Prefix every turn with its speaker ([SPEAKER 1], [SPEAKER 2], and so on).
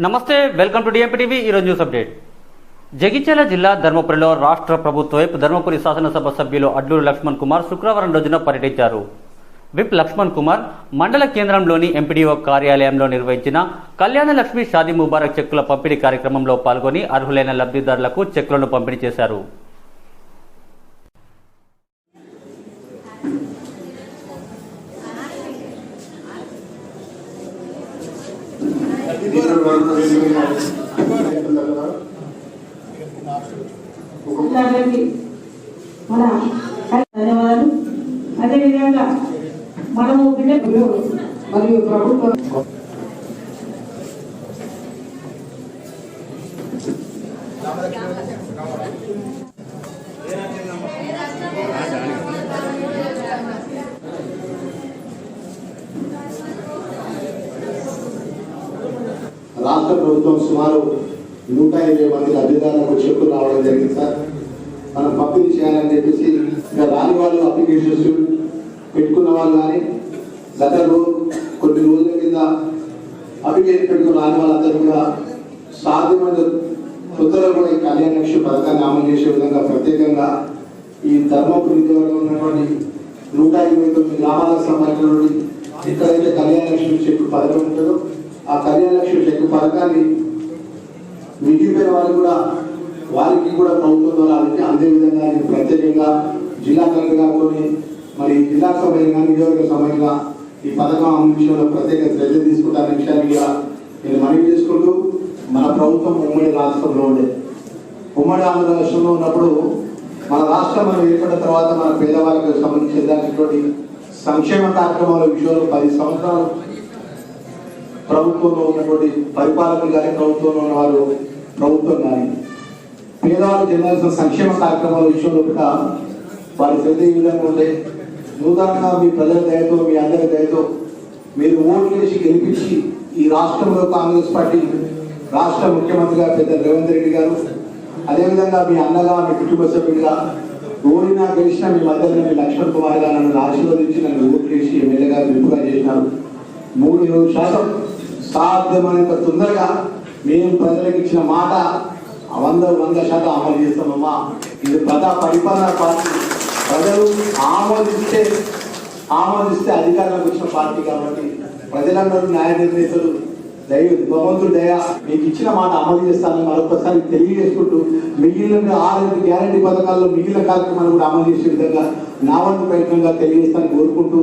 [SPEAKER 1] నమస్తే welcome to DMP TV ఈరోజు news update. Jagtial జిల్లా ధర్మపురిలో రాష్ట్ర ప్రభుత్వ వైపు ధర్మపురి శాసనసభ సభ్యులు అడ్లూరు లక్ష్మణ్ కుమార్ శుక్రవారం రోజున పర్యటించారు. విప్ లక్ష్మణ్ కుమార్ మండల కేంద్రంలోని ఎంపీడీఓ కార్యాలయంలో నిర్వహించిన కళ్యాణ లక్ష్మి షాదీ ముబారక్ చెక్కుల పంపిణీ కార్యక్రమంలో పాల్గొని అర్హులైన లబ్ధిదారులకు చెక్కులను పంపిణీ చేశారు.
[SPEAKER 2] మన ధన్యవాదాలు. అదేవిధంగా మనము బిడ్డలు మరియు ప్రభుత్వం
[SPEAKER 3] రాష్ట్ర ప్రభుత్వం సుమారు నూట ఇరవై మంది లబ్ధిదారులకు చెక్కులు రావడం జరిగింది సార్. మనం పంపిణీ చేయాలని చెప్పేసి ఇంకా రాని వాళ్ళు అప్లికేషన్స్ పెట్టుకున్న వాళ్ళు కానీ గత కొన్ని రోజుల కింద అప్లికేషన్ పెట్టుకున్న రాని వాళ్ళందరూ కూడా సాధ్యమైన తొందరగా కూడా ఈ కళ్యాణ లక్ష్య పథకాన్ని అమలు చేసే విధంగా ప్రత్యేకంగా ఈ ధర్మపురి నియోజకవర్గంలో ఉన్నటువంటి నూట ఇరవై తొమ్మిది గ్రామాలకు సంబంధించినటువంటి ఎక్కడైతే కళ్యాణ లక్ష్మి చెక్కు పథకం ఉంటుందో ఆ కళ్యాణ లక్ష్మి పథకాన్ని మిగిలిపోయిన వాళ్ళు కూడా వారికి కూడా ప్రభుత్వం ద్వారా అందే అందే విధంగా నేను ప్రత్యేకంగా జిల్లా కలెక్టర్ గారితో మరి జిల్లా సభ్యంగా నియోజకవర్గ సంబంధించిన ఈ పథకం అమలు విషయంలో ప్రత్యేక శ్రద్ధ తీసుకుంటారనే విషయాన్ని కూడా నేను మనవి చేసుకుంటూ మన ప్రభుత్వం ఉమ్మడి రాష్ట్రంలో ఉండే. ఉమ్మడి ఆంధ్ర రాష్ట్రంలో ఉన్నప్పుడు మన రాష్ట్రం మనం ఏర్పడిన తర్వాత మన పేదవాళ్ళకి సంబంధించినటువంటి సంక్షేమ కార్యక్రమాల విషయంలో పది సంవత్సరాలు ప్రభుత్వంలో ఉన్నటువంటి పరిపాలకులు కానీ ప్రభుత్వంలో ఉన్న వారు ప్రభుత్వం కానీ పేదవాళ్ళు చెందాల్సిన సంక్షేమ కార్యక్రమాల విషయంలో కూడా వారి శ్రద్ధ ఈ విధంగా ఉంటే నూతనంగా మీ ప్రజల దయతో మీ అందరి దయతో మీరు ఓట్లు వేసి గెలిపించి ఈ రాష్ట్రంలో కాంగ్రెస్ పార్టీ రాష్ట్ర ముఖ్యమంత్రిగా పెద్ద రేవంత్ రెడ్డి గారు అదేవిధంగా మీ అన్నగా మీ కుటుంబ సభ్యుడిగా ఓడినా గెలిచిన మీ మధ్యలో మీ లక్ష్మణ్ కుమార్ గారు నన్ను ఆశీర్వదించి నన్ను ఓట్లు వేసి ఎమ్మెల్యేగా విప్పుగా చేసినారు. మూడు ఇరవై శాతం సాధ్యమైనంత తొందరగా మేము ప్రజలకు ఇచ్చిన మాట వంద వంద శాతం అమలు చేస్తామమ్మా. ఇది ప్రజా పరిపాలన పార్టీ. ప్రజలు ఆమోదిస్తే ఆమోదిస్తే అధికారంలోకి వచ్చిన పార్టీ కాబట్టి ప్రజలందరూ న్యాయ నిర్ణేతలు. దైవ భగవంతుడు దయ. మీకు ఇచ్చిన మాట అమలు చేస్తానని మరొకసారి తెలియజేసుకుంటూ మిగిలిన ఆరోగ్య గ్యారంటీ పథకాల్లో మిగిలిన కార్యక్రమాలు కూడా అమలు చేసే విధంగా నా వంతు ప్రయత్నంగా తెలియజేస్తానని కోరుకుంటూ